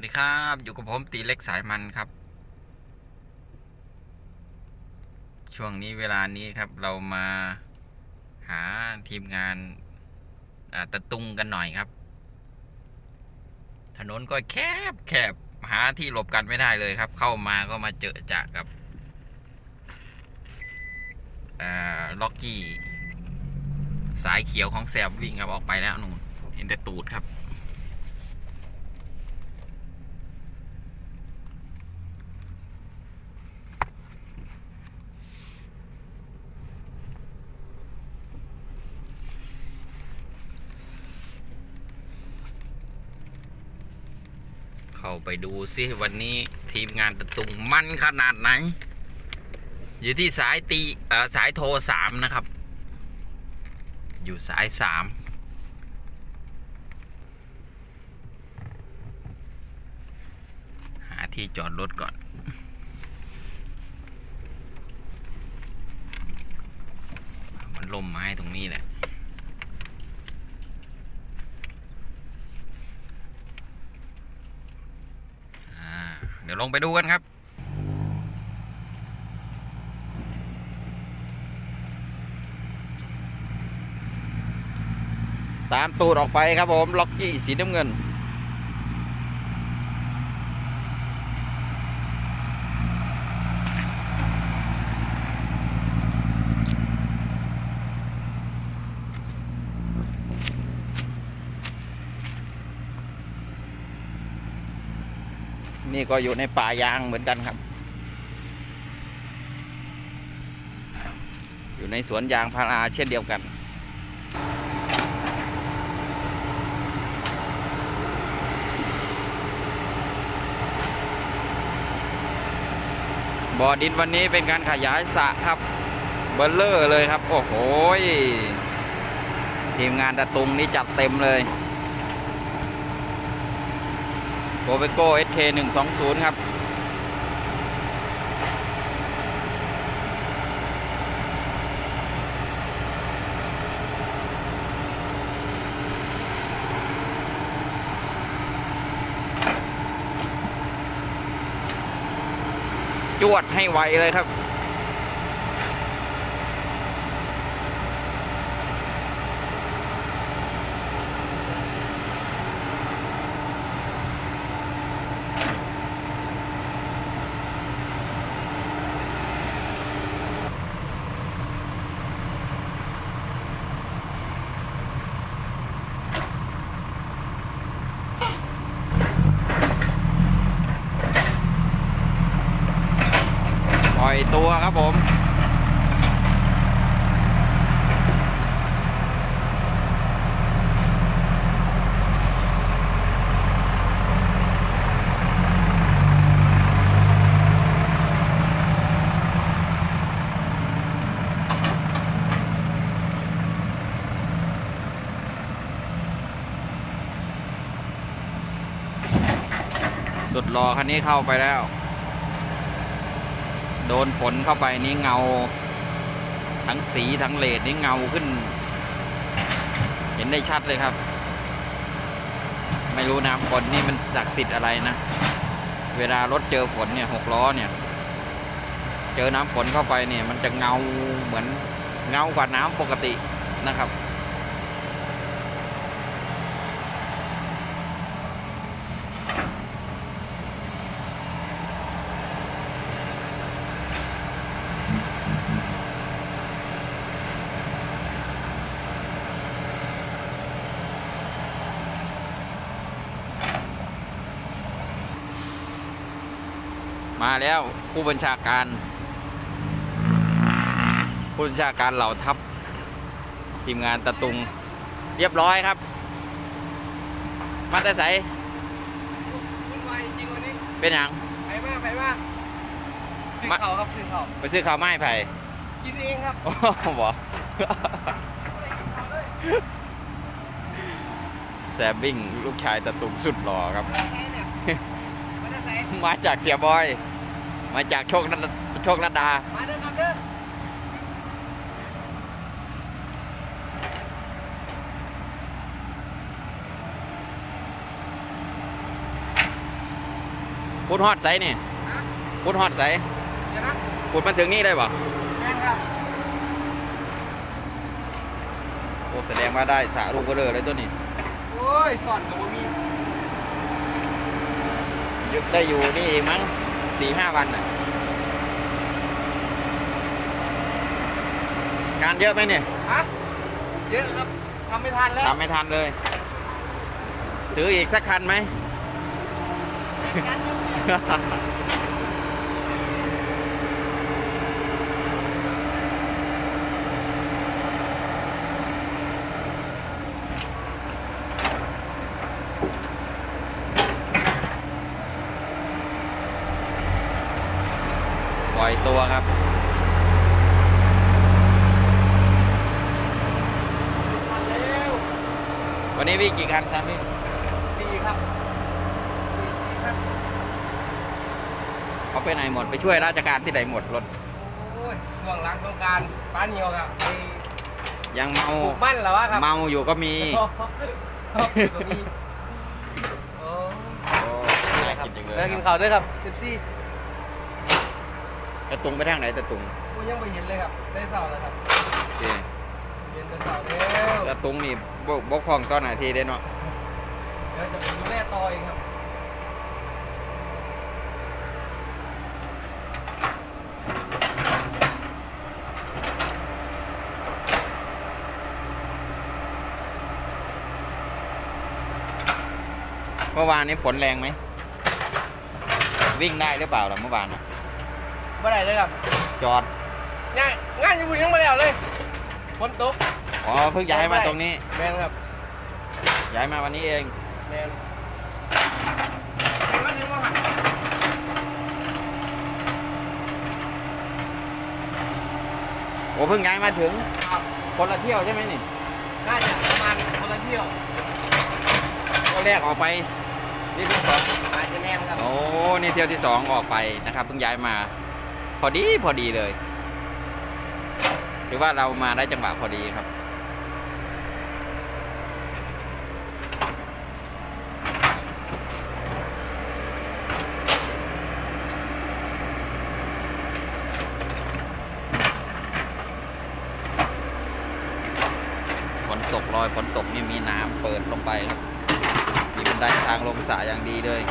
วัสดีครับ อยู่กับผมตีเล็กสายมันครับ ช่วงนี้เวลานี้ครับเรามาหาทีมงานาตะตุงกันหน่อยครับ ถนนก็แคบแคบหาที่หลบกันไม่ได้เลยครับ เข้ามาก็มาเจอจากกับล็อกกี้ สายเขียวของแสบวิ่งครับออกไปแล้วนู่นเห็นแต่ตูดครับ เข้าไปดูซิวันนี้ทีมงานตะตุงมันขนาดไหน อยู่ที่สายตีเอ่อสายโทรสามนะครับ อยู่สายสามหาที่จอดรถก่อนมันล่มไม้ตรงนี้แหละ อ่า เดี๋ยวลงไปดูกันครับตามตูดออกไปครับผม ล็อกกี้สีน้ำเงิน นี่ก็อยู่ในป่ายางเหมือนกันครับ อยู่ในสวนยางพาราเช่นเดียวกันบ่อดินวันนี้เป็นการขยายสระครับ เบลเลอร์เลยครับ โอ้โหทีมงานตะตุงนี่จัดเต็มเลย โกเบโก้ SK 120 ครับ จวดให้ไวเลยครับ อยตัวครับผม สุดรอคันนี้เข้าไปแล้ว โดนฝนเข้าไปนี่เงา ทั้งสีทั้งเลดนี่เงาขึ้น เห็นได้ชัดเลยครับ ไม่รู้น้ำฝนนี่มันศักดิ์สิทธิ์อะไรนะ เวลารถเจอฝนเนี่ยหกล้อเนี่ย เจอน้ำฝนเข้าไปเนี่ย มันจะเงาเหมือนเงากว่าน้ำปกตินะครับ มาแล้วผู้บัญชาการ ผู้บัญชาการเหล่าทัพทีมงานตะตุงเรียบร้อยครับ มาแต่ใสวุ่นวายจริงวันนี้เป็นหยังไปมากไปมากซื้อมาเขาครับซื้อเขาไปซื้อข้าวไม้ไผ่กินเองครับโอ้โหบอกแซมบิ้งลูกชายตะตุงสุดหล่อครับ มาได้ไงเนี่ยมาได้ไงมาจากเสียบอย มาจากโชคนัดโชคนัดดา มาเด้อครับเด้อพุดฮอดไสนี่พุดฮอดไสเดี๋ยวนะพุดมาถึงนี่ได้บ่แม่งครับโอ้แสดงว่าได้สาลูกก็เลยเลยตัวนี้โอ้ยสอนกับบ่มีหยุดได้อยู่นี่เองมั้ง สี่ห้าวันน่ะงานเยอะไหมเนี่ยฮะเยอะครับทำไม่ทันแล้วทำไม่ทันเลย ซื้ออีกสักคันไหม ปล่อยตัวครับ ทันแล้ว วันนี้วิ่งกี่ คันซ้ำพี่สี่ครับสี่ครับ เขาไปไหนหมดไปช่วยราชการที่ไหนหมดรถโอ้ยห่วงหลังโครงการป้าเหนียวครับไปยังเมาปลูกบ้านเหรอวะครับเมาอยู่ก็มีโอ้โหก็มีโอ้โอ้น่ากินจังเลยแล้วกินข้าวด้วยครับสิบสี่ตะตุงไปทางไหนตะตุงกูยังไม่เห็นเลยครับ ได้เสาแล้วครับนี่เห็นแต่เสาแล้วตะตุงนี่บกบกพร่องตอนไหนทีเด้เนาะเดี๋ยวจะไปดูแลต่อเองครับเมื่อวานนี้ฝนแรงไหม วิ่งได้หรือเปล่าล่ะเมื่อวานน่ะเมื่อไหร่เลยครับ จอด งานงานอยู่บุรียังไม่แล้วเลย ฝนตกอ๋อเพิ่งย้ายมาตรงนี้ แมนครับย้ายมาวันนี้เอง แมนแต่ว่าถึงว่าหักโอ้เพิ่งย้ายมาถึง ครับคนละเที่ยวใช่ไหมนี่น่าจะประมาณคนละเที่ยวก็แรกออกไป นี่เพิ่งสองอาจจะแน่นครับ โอ้นี่เที่ยวที่สองออกไปนะครับเพิ่งย้ายมา พอดีพอดีเลย หรือว่าเรามาได้จังหวะพอดีครับ ฝนตกรอยฝนตกนี่มีน้ำเปิดลงไปครับมีบันไดทางลงสระอย่างดีเลย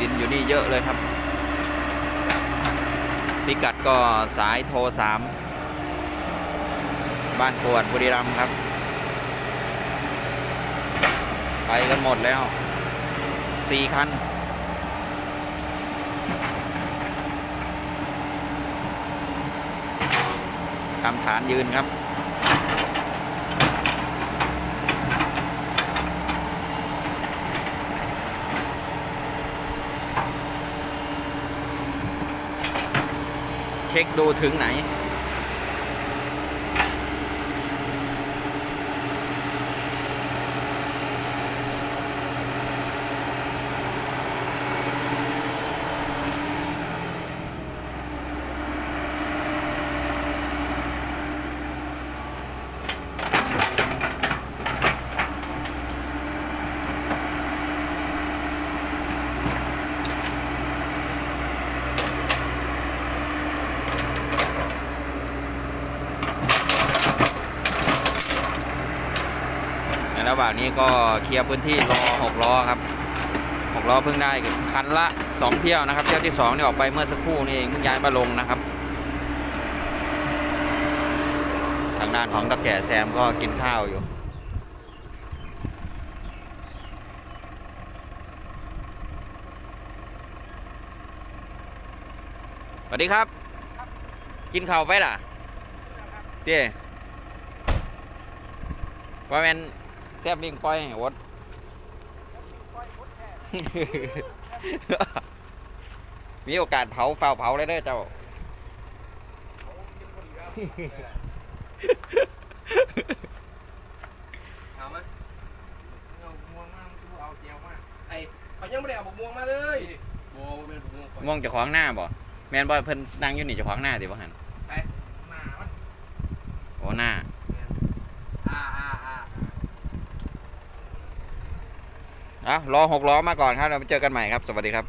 ดินอยู่นี่เยอะเลยครับ พิกัดก็สายโทรสามบ้านกวดบุรีรัมย์ครับ ไปกันหมดแล้วสี่คัน ทำฐานยืนครับ เช็คดูถึงไหน ในระหว่างนี้ก็เคลียร์พื้นที่รอหกล้อครับหกล้อเพิ่งได้คันละสองเที่ยวนะครับ เที่ยวที่สองนี่ออกไปเมื่อสักครู่นี่เองเพิ่งย้ายมาลงนะครับ ทางด้านของตะแก่แซมก็กินข้าวอยู่สวัสดีครับ กินข้าวไปล่ะเต้ว่าแมน แซบลิงปล่อยให้อดมีโอกาสเผาเฝ้าเผาเลยเด้อเจ้าถามไหมเอาม่วงมากกูเอาเจียวมากไอ้เขายังไม่ได้เอาบกม่วงมาเลยโอ้เป็นบกม่วงก่อนม่วงเจะขวางหน้าบ่แมนบ่เพิ่นนั่งอยู่นี่เจะขวางหน้าติบ่หันหนามันโอ้หน้าอ่าอ่าอ่า อะรอหกล้อมาก่อนครับเราไปเจอกันใหม่ครับ สวัสดีครับ